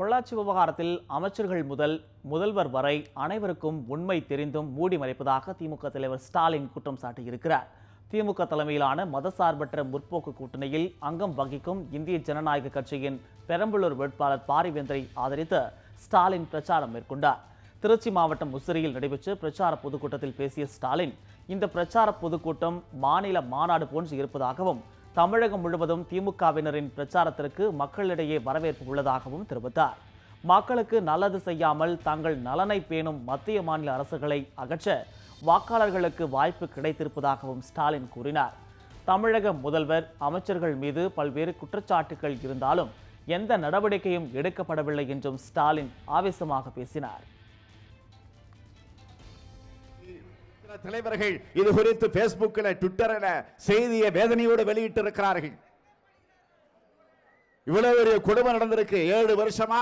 பொள்ளாச்சி விவகாரத்தில் அமைச்சர்கள் முதல் முதல்வர் வரை அனைவருக்கும் உண்மை தெரிந்தும் மூடி மறைப்பதாக திமுக தலைவர் ஸ்டாலின் குற்றம் சாட்டியிருக்கிறார். திமுக தலைமையிலான மதசார்பற்ற முற்போக்கு கூட்டணியில் அங்கம் வகிக்கும் இந்திய ஜனநாயக கட்சியின் பெரம்பலூர் வேட்பாளர் பாரிவேந்தரை ஆதரித்து ஸ்டாலின் பிரச்சாரம் மேற்கொண்டார். திருச்சி மாவட்டம் முசிறியில் நடைபெற்ற பிரச்சார பொதுக்கூட்டத்தில் பேசிய ஸ்டாலின் இந்த பிரச்சார பொதுக்கூட்டம் மாநில மாநாடு போன்று இருப்பதாகவும் தமிழகம் முழுவதும் திமுகவினரின் பிரச்சாரத்திற்கு மக்களிடையே வரவேற்பு உள்ளதாகவும் தெரிவித்தார். மக்களுக்கு நல்லது செய்யாமல் தங்கள் நலனை பேணும் மத்திய மாநில அரசுகளை அகற்ற வாக்காளர்களுக்கு வாய்ப்பு கிடைத்திருப்பதாகவும் ஸ்டாலின் கூறினார். தமிழக முதல்வர் அமைச்சர்கள் மீது பல்வேறு குற்றச்சாட்டுகள் இருந்தாலும் எந்த நடவடிக்கையும் எடுக்கப்படவில்லை என்றும் ஸ்டாலின் ஆவேசமாக பேசினார். சில தலைவர்கள் இது குறித்து பேஸ்புக்கில் ட்விட்டரில் செய்தியை வேதனையோடு வெளியிட்டு இருக்கிறார்கள் இவ்வளவு பெரிய கொடுமை நடந்திருக்கு. ஏழு வருஷமா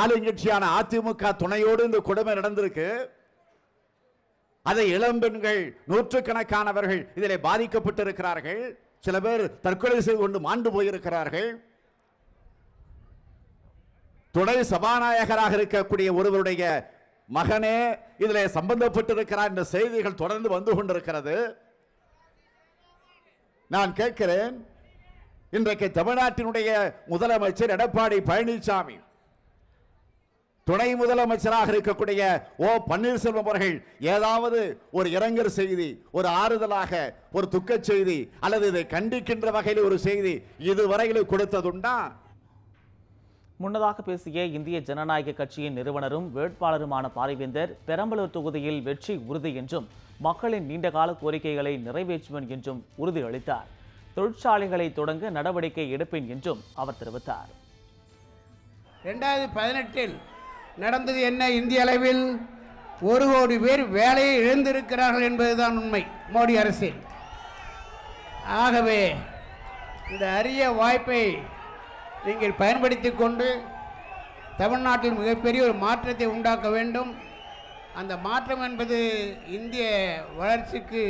ஆளுங்கட்சியான அதிமுக துணையோடு இந்த கொடுமை நடந்திருக்கு. அதை இளம்பெண்கள் நூற்றுக்கணக்கானவர்கள் இதில் பாதிக்கப்பட்டிருக்கிறார்கள். சில பேர் தற்கொலை செய்து கொண்டு மாண்டு போயிருக்கிறார்கள். துணை சபாநாயகராக இருக்கக்கூடிய ஒருவருடைய மகனே இதில் சம்பந்தப்பட்டிருக்கிறார் என்ற செய்திகள் தொடர்ந்து வந்து கொண்டிருக்கிறது. நான் கேட்கிறேன் இன்றைக்கு தமிழ்நாட்டினுடைய முதலமைச்சர் எடப்பாடி பழனிசாமி துணை முதலமைச்சராக இருக்கக்கூடிய ஓ பன்னீர்செல்வம் அவர்கள் ஏதாவது ஒரு இரங்கல் செய்தி ஒரு ஆறுதலாக ஒரு துக்கச் செய்தி அல்லது இதை கண்டிக்கின்ற வகையில் ஒரு செய்தி இதுவரையிலும் கொடுத்ததுண்டா? முன்னதாக பேசிய இந்திய ஜனநாயக கட்சியின் நிறுவனரும் வேட்பாளருமான பாரிவேந்தர் பெரம்பலூர் தொகுதியில் வெற்றி உறுதி என்றும் மக்களின் நீண்டகால கோரிக்கைகளை நிறைவேற்றுவேன் என்றும் உறுதியளித்தார். தொழிற்சாலைகளை தொடங்க நடவடிக்கை எடுப்பேன் என்றும் அவர் தெரிவித்தார். ரெண்டாயிரத்தி பதினெட்டில் நடந்தது என்ன? இந்திய அளவில் ஒரு கோடி பேர் வேலையை இழந்திருக்கிறார்கள் என்பதுதான் உண்மை மோடி அரசில். ஆகவே இந்த அரிய வாய்ப்பை நீங்கள் பயன்படுத்தி கொண்டு தமிழ்நாட்டில் மிகப்பெரிய ஒரு மாற்றத்தை உண்டாக்க வேண்டும். அந்த மாற்றம் என்பது இந்திய வளர்ச்சிக்கு